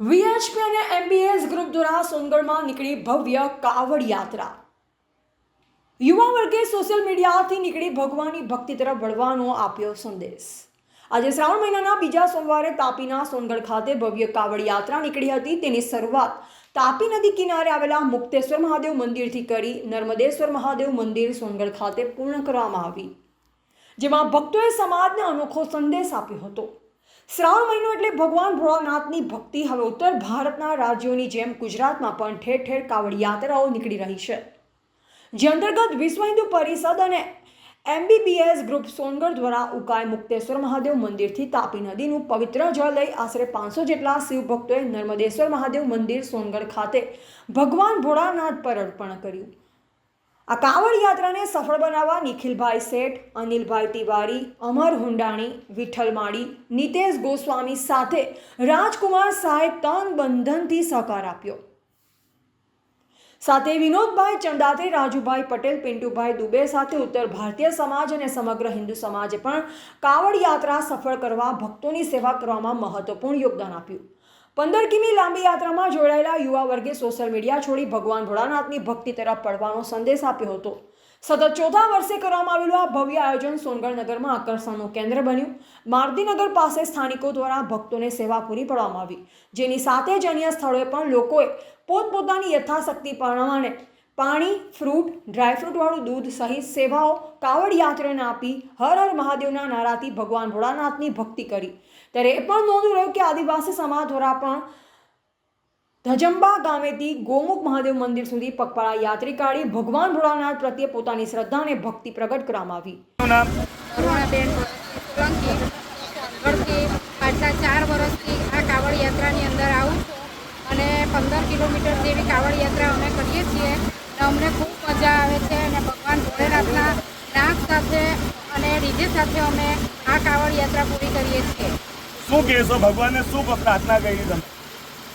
VHP અને MBS group દ્વારા સોનગઢમાં નીકળી ભવ્ય કાવડ યાત્રા. યુવા વર્ગે સોશિયલ મીડિયાથી નીકળી ભગવાનની ભક્તિ તરફ વળવાનો આપ્યો સંદેશ. આજે શ્રાવણ મહિનાના બીજા સોમવારે તાપીના સોનગઢ ખાતે ભવ્ય કાવડ યાત્રા નીકળી હતી. તેની શરૂઆત તાપી નદી કિનારે આવેલા મુક્તેશ્વર મહાદેવ મંદિરથી કરી નર્મદેશ્વર મહાદેવ મંદિર સોનગઢ ખાતે પૂર્ણ કરવામાં આવી. જેમાં ભક્તોએ સમાજને અનોખો સંદેશ આપ્યો હતો. શ્રાવણ મહિનો એટલે ભગવાન ભોળાનાથની ભક્તિ. હવે ઉત્તર ભારતના રાજ્યોની જેમ ગુજરાતમાં પણ ઠેર ઠેર કાવડ યાત્રાઓ નીકળી રહી છે. જે અંતર્ગત વિશ્વ હિન્દુ પરિષદ અને એમબીબીએસ ગ્રુપ સોનગઢ દ્વારા ઉકાઈ મુક્તેશ્વર મહાદેવ મંદિરથી તાપી નદીનું પવિત્ર જળ લઈ આશરે પાંચસો જેટલા શિવ ભક્તોએ નર્મદેશ્વર મહાદેવ મંદિર સોનગઢ ખાતે ભગવાન ભોળાનાથ પર અર્પણ કર્યું. આ કાવડ યાત્રાને સફળ બનાવવા નિખિલભાઈ શેઠ, અનિલભાઈ તિવારી, અમર હુંડાણી, વિઠ્ઠલ માળી, નિતેશ ગોસ્વામી સાથે રાજકુમાર શાહે તન બંધનથી સહકાર આપ્યો. સાથે વિનોદભાઈ ચંદાતે રાજુભાઈ પટેલ, પિન્ટુભાઈ દુબે સાથે ઉત્તર ભારતીય સમાજ અને સમગ્ર હિન્દુ સમાજે પણ કાવડ યાત્રા સફળ કરવા ભક્તોની સેવા કરવામાં મહત્વપૂર્ણ યોગદાન આપ્યું. પંદર કિમી લાંબી યાત્રામાં જોડાયેલા યુવા વર્ગે સોશિયલ મીડિયા છોડી ભગવાન ભોળાનાથની ભક્તિ તરફ પડવાનો સંદેશ આપ્યો હતો. સતત ચોથા વર્ષે કરવામાં આવેલું આ ભવ્ય આયોજન સોનગઢ નગરમાં આકર્ષણનું કેન્દ્ર બન્યું. મારદીનગર પાસે સ્થાનિકો દ્વારા ભક્તોને સેવા પૂરી પાડવામાં આવી. જેની સાથે જ અન્ય સ્થળોએ પણ લોકોએ પોતપોતાની યથાશક્તિ પ્રમાણે પાણી ફ્રૂટ ડ્રાયફ્રૂટવાળું દૂધ સહિત સેવાઓ કાવડ યાત્રાને આપી હર હર મહાદેવના નારાથી ભગવાન ભોળાનાથની ભક્તિ કરી. ત્યારે એ પણ નોંધ રહ્યું કે આદિવાસી સમાજ દ્વારા પણ ધજંબા ગામેથી ગોમુખ મહાદેવ મંદિર સુધી પગપાળા યાત્રી કાઢી ભગવાન ભોળાનાથ પ્રત્યે પોતાની શ્રદ્ધા અને ભક્તિ પ્રગટ કરવામાં આવી પાછલા ચાર વર્ષથી આ કાવડ યાત્રાની અંદર આવું છું. અને પંદર કિલોમીટર જેવી કાવડ યાત્રા અમે કરીએ છીએ. અમને ખૂબ મજા આવે છે અને ભગવાન ભોળેનાથના નાચ સાથે અને ડીજે સાથે અમે આ કાવડ યાત્રા પૂરી કરીએ છીએ. શું કહેશો? ભગવાનને શું પ્રાર્થના કરી તમે?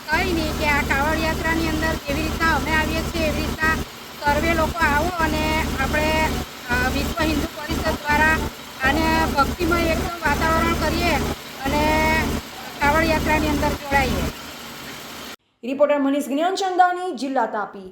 કંઈ નહીં કે આ કાવડ યાત્રાની અંદર જેવી રીતના અમે આવીએ છીએ એવી રીતના સર્વે લોકો આવો અને આપણે વિશ્વ હિન્દુ પરિષદ દ્વારા આને ભક્તિમય એકદમ વાતાવરણ કરીએ અને કાવડ યાત્રાની અંદર જોડાઈએ. રિપોર્ટર મનીષ જ્ઞાનચંદાની જિલ્લા તાપી.